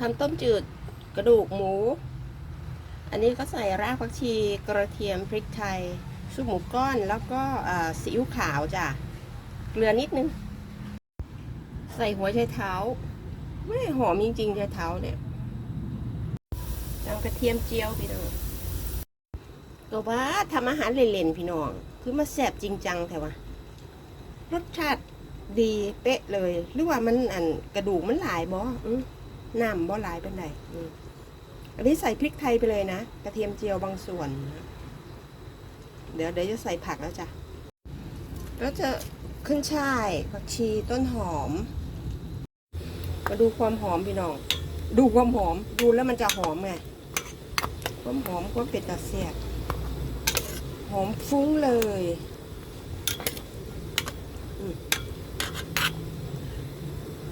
ทำต้มจืดกระดูกหมู อันนี้ก็ใส่รากผักชีกระเทียมพริกไทยซุปหมูก้อนแล้วก็ซีอิ๊วขาวจ้ะ เกลือนิดนึง ใส่หัวไชเท้า ไม่หอมจริงๆไชเท้าเนี่ยจำกระเทียมเจียวพี่น้องตัวว่าทำอาหารเล่นๆพี่น้อง คือมาแสบจริงจังแต่ว่ารสชาติดีเป๊ะเลย หรือว่ามันอันกระดูกมันหลายบอ น้ำบ่หลายเป็นไรอันนี้ใส่พริกไทยไปเลยนะ กระเทียมเจียวบางส่วน เดี๋ยวเดี๋ยวจะใส่ผักแล้วจ้ะ แล้วจะขึ้นช่ายผักชีต้นหอม มาดูความหอมพี่น้อง ดูความหอม ดูแล้วมันจะหอมไง ความหอมความเป็ดตาเสียบหอมฟุ้งเลยอืม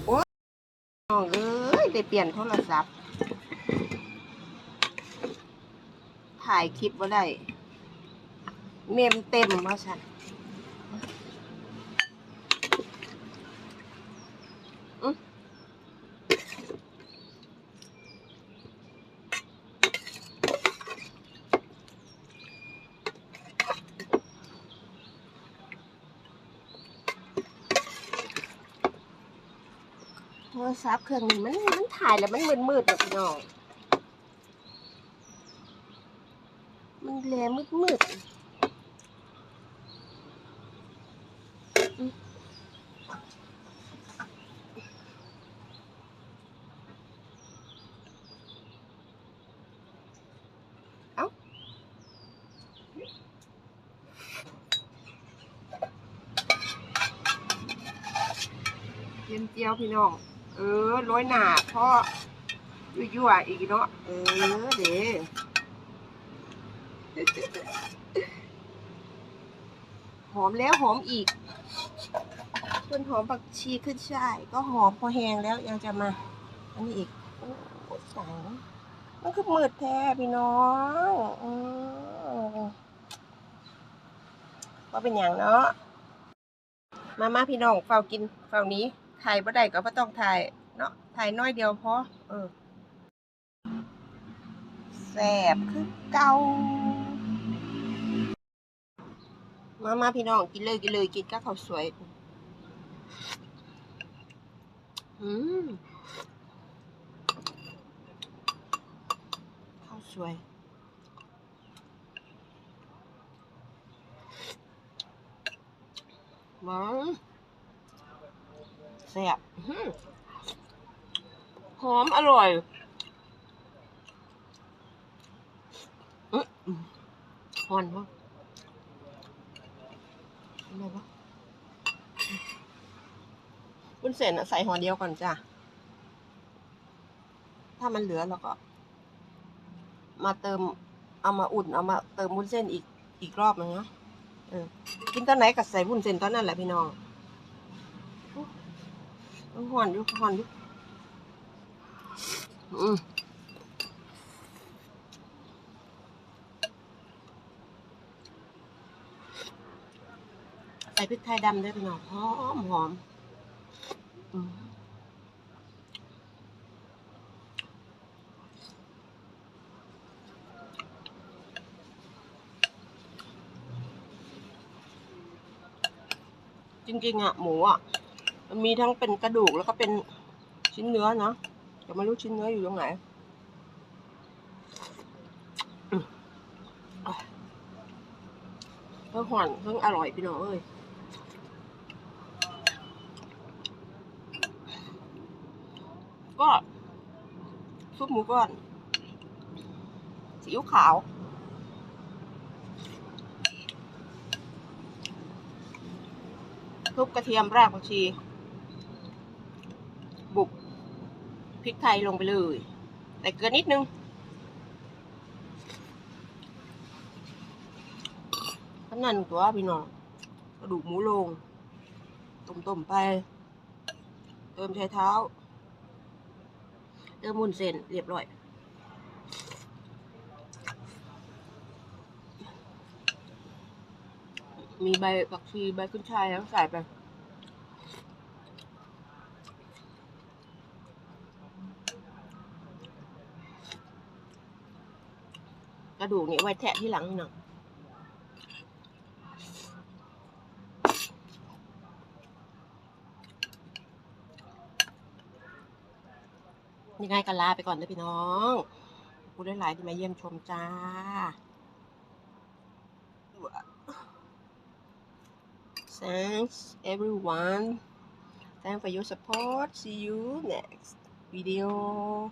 โอ้ยน้องเอ้ย ได้เปลี่ยนโทรศัพท์ ถ่ายคลิปว่าได้ เมมเต็มว่าฉัน รศัพท์เครื่องนี้มันมันถ่ายแล้วมันมืดมืดๆแบบน้องมันแลมืดมืดๆอืมเอ้าเจียมเจียวพี่น้อง เออร้อยหนาพ่อยั่วๆอีกเนาะเออเด้หอมแล้วหอมอีกต้นหอมผักชีขึ้นช่ายก็หอมพอแห้งแล้วยังจะมา อันนี้อีกโอ้ยแสงมันคือมืดแท้พี่น้องอืมว่าเป็นอย่างเนาะมามาพี่น้องเฝ้ากินเฝ้านี้ ถ่ายบ่ได้ก็บ่ต้องถ่ายเนาะถ่ายน้อยเดียวพอเออแสบคือเก่ามามาพี่น้องกินเลยกินเลยกินกับข้าวสวย อืมข้าวสวยหวาน แซ่บหอมอร่อยอื้ออื้อหอนปะอะไรวะวุ้นเส้นใส่ห่อเดียวก่อนจ้ะ ถ้ามันเหลือเราก็ มาเติม เอามาอุ่น เอามาเติมวุ้นเส้นอีกอีกรอบนึงนะเออกินตอนไหนก็ใส่วุ้นเส้นตอนนั้นแหละพี่น้อง หอนอยู่หอนอยู่อืมใส่พริกไทยดำด้วยพี่น้องหอมหอมอืมจริงๆอะ หมูอะ มีทั้งเป็นกระดูกแล้วก็เป็นชิ้นเนื้อเนาะแต่ไม่รู้ชิ้นเนื้ออยู่ตรงไหนเพิ่งหวานเพิ่งอร่อยพี่น้องเอ้ยก็ซุปหมูก้อนซีอิ๊วขาว ทุบกระเทียมรากผักชี บุกพ ริกไทยลงไปเลยแต่เกลือนิดนึง ขนาดตัวพี่น้องกระดูกหมูลง ต้มๆไป เติมชายเท้า เติมมุนเส้นเรียบร้อยมีใบผักชีใบขึ้นชายแล้วใส่ไป กระดูกนี่ไว้แทะที่หลังหน่อยยังไงกันลาไปก่อนนะพี่น้องกูได้หลายที่มาเยี่ยมชมจ้า Thanks everyone. Thanks for your support. See you next video.